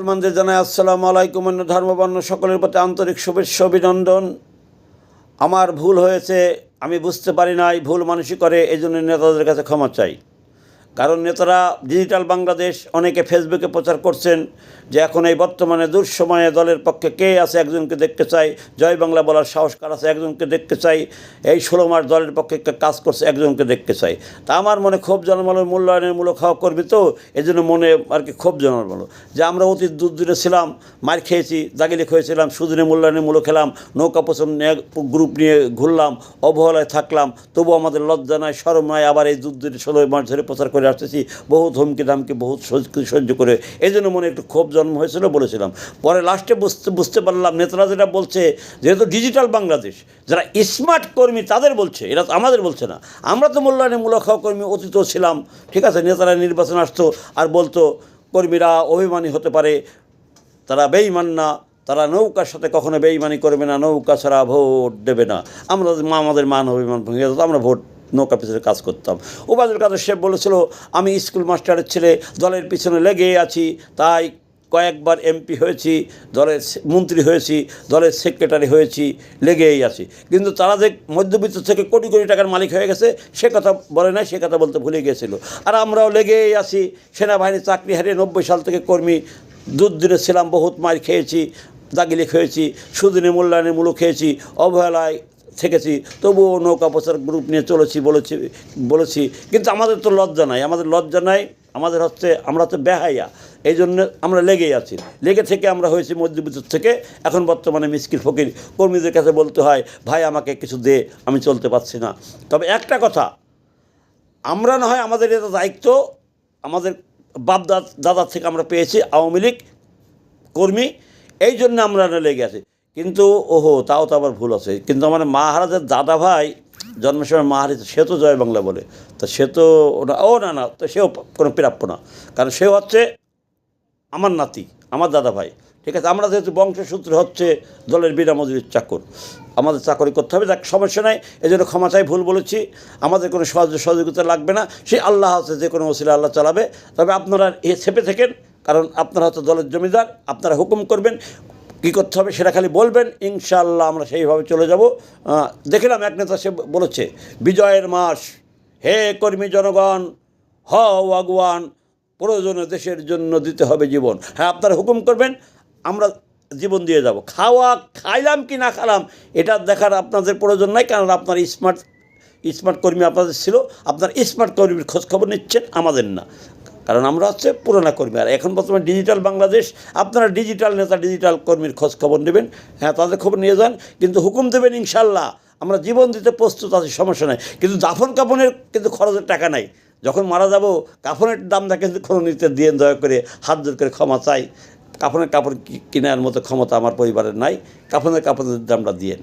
মুসলমানদের জানাই আসসালামু আলাইকুম, অন্য ধর্মবর্ণ সকলের প্রতি আন্তরিক শুভেচ্ছা, অভিনন্দন। আমার ভুল হয়েছে, আমি বুঝতে পারি নাই, ভুল মানুষই করে এই জন্য নেতাদের কাছে ক্ষমা চাই। কারণ নেতারা ডিজিটাল বাংলাদেশ অনেকে ফেসবুকে প্রচার করছেন যে এখন এই বর্তমানে দুঃসময়ে দলের পক্ষে কে আছে একজনকে দেখতে চাই, জয় বাংলা বলার সাহস কার আছে একজনকে দেখতে চাই, এই ষোলো মাস দলের পক্ষে কাজ করছে একজনকে দেখতে চাই। তা আমার মনে ক্ষোভ জন্মালো মূল্যায়নের মূলক হওয়া করবি তো এই জন্য মনে আর কি ক্ষোভ জন্মালো যে আমরা অতি দূর দূরে ছিলাম, মার খেয়েছি দাগিলি খেয়েছিলাম সুদিনে মূল্যায়নের মূলক খেলাম, নৌকা পছন্দ নিয়ে গ্রুপ নিয়ে ঘুরলাম, অবহেলায় থাকলাম তবু আমাদের লজ্জা নাই সরম নাই, আবার এই দূর দূরে ষোলো মাস ধরে প্রচার করে। আসতেছি, বহুত হুমকি দামকি, বহুত সহ্য- করে। এই জন্য মনে একটু ক্ষোভ জন্ম হয়েছিল বলেছিলাম। পরে লাস্টে বুঝতে বুঝতে পারলাম, নেতারা যেটা বলছে, যেহেতু ডিজিটাল বাংলাদেশ, যারা স্মার্ট কর্মী তাদের বলছে, এরা আমাদের বলছে না। আমরা তো মূল্যায়নের মূলক কর্মী, অতীত ছিলাম, ঠিক আছে, নেতারা নির্বাচন আসতো আর বলতো, কর্মীরা অভিমানী হতে পারে, তারা বেইমান না, তারা নৌকার সাথে কখনো বেইমানি করবে না, নৌকা ছাড়া ভোট দেবে না। আমরা আমাদের মান অভিমান ভেঙে আমরা ভোট নৌকা পিছনে কাজ করতাম। ওবায়দুল কাদের সাহেব বলেছিল, আমি স্কুল মাস্টারের ছেলে, দলের পিছনে লেগে আছি, তাই কয়েকবার এমপি হয়েছি, দলের মন্ত্রী হয়েছি, দলের সেক্রেটারি হয়েছি, লেগেই আছি। কিন্তু তারা যে মধ্যবিত্ত থেকে কোটি কোটি টাকার মালিক হয়ে গেছে, সে কথা বলে নাই, সে কথা বলতে ভুলে গিয়েছিল। আর আমরাও লেগেই আছি, সেনাবাহিনী চাকরি হারিয়ে নব্বই সাল থেকে কর্মী দুধ দিনে ছিলাম, বহুত মার খেয়েছি দাগিলে খেয়েছি, সুদিনে মূল্যায়নের মূল্য খেয়েছি, অবহেলায় থেকেছি, তবুও নৌকা প্রচার গ্রুপ নিয়ে চলেছি, বলেছি বলেছি। কিন্তু আমাদের তো লজ্জা নাই, আমাদের লজ্জা নাই, আমাদের হচ্ছে আমরা তো বেহাইয়া এই জন্য আমরা লেগেই আছি। লেগে থেকে আমরা হয়েছি মধ্যবিত্ত থেকে, এখন বর্তমানে মিসকিল ফকির কর্মীদের কাছে বলতে হয়, ভাই, আমাকে কিছু দে, আমি চলতে পারছি না। তবে একটা কথা, আমরা না হয় আমাদের এটা দায়িত্ব, আমাদের বাপ দাদ- দাদার থেকে আমরা পেয়েছি আওয়ামী লীগ কর্মী এই জন্য আমরা লেগে আছি। কিন্তু ওহো, তাও তো আবার ভুল আছে। কিন্তু আমার মহারাজের দাদা ভাই জন্মের সময় মহারাজ, সে তো জয় বাংলা বলে। তো সে তো ও না না, তো সেও কোনো প্রাপ্য না। কারণ সে হচ্ছে আমার নাতি, আমার দাদা ভাই। ঠিক আছে, আমরা যেহেতু বংশসূত্র হচ্ছে দলের বিনা মজুরির চাকর, আমাদের চাকরি করতে হবে, যাক, সমস্যা নাই এই জন্য ক্ষমা চাই, ভুল বলেছি। আমাদের কোনো সাহায্য সহযোগিতা লাগবে না। সে আল্লাহ আছে, যে কোনো ওসিলা আল্লাহ চালাবে। তবে আপনারা এ ছেপে থাকেন, কারণ আপনারা হচ্ছে দলের জমিদার, আপনারা হুকুম করবেন কী করতে হবে সেটা খালি বলবেন ইনশাল্লাহ আমরা সেইভাবে চলে যাব। দেখলাম এক নেতা সে বলেছে, বিজয়ের মাস, হে কর্মী জনগণ, হও আগুয়ান প্রয়োজনে দেশের জন্য দিতে হবে জীবন। হ্যাঁ আপনারা হুকুম করবেন, আমরা জীবন দিয়ে যাব। খাওয়া খাইলাম কি না খালাম, এটা দেখার আপনাদের প্রয়োজন নাই, কারণ আপনার স্মার্ট স্মার্ট কর্মী আপনাদের ছিল, আপনার স্মার্ট কর্মীর খোঁজখবর নিচ্ছেন, আমাদের না। কারণ আমরা হচ্ছে পুরোনো কর্মী। আর এখন বর্তমানে ডিজিটাল বাংলাদেশ, আপনারা ডিজিটাল নেতা ডিজিটাল কর্মীর খোঁজ খবর নেবেন। হ্যাঁ তাদের খবর নিয়ে যান। কিন্তু হুকুম দেবেন ইনশাল্লাহ আমরা জীবন দিতে প্রস্তুত আছি, সমস্যা নাই। কিন্তু দাফন কাপনের কিন্তু খরচের টাকা নাই। যখন মারা যাব কাফনের দামটা কিন্তু কোনো নিতে দিয়ে দয়া করে, হাত জোর করে ক্ষমা চাই। কাফনের কাপড় কেনার মতো ক্ষমতা আমার পরিবারের নাই। কাফনের কাপড়ের দামটা দিয়েন।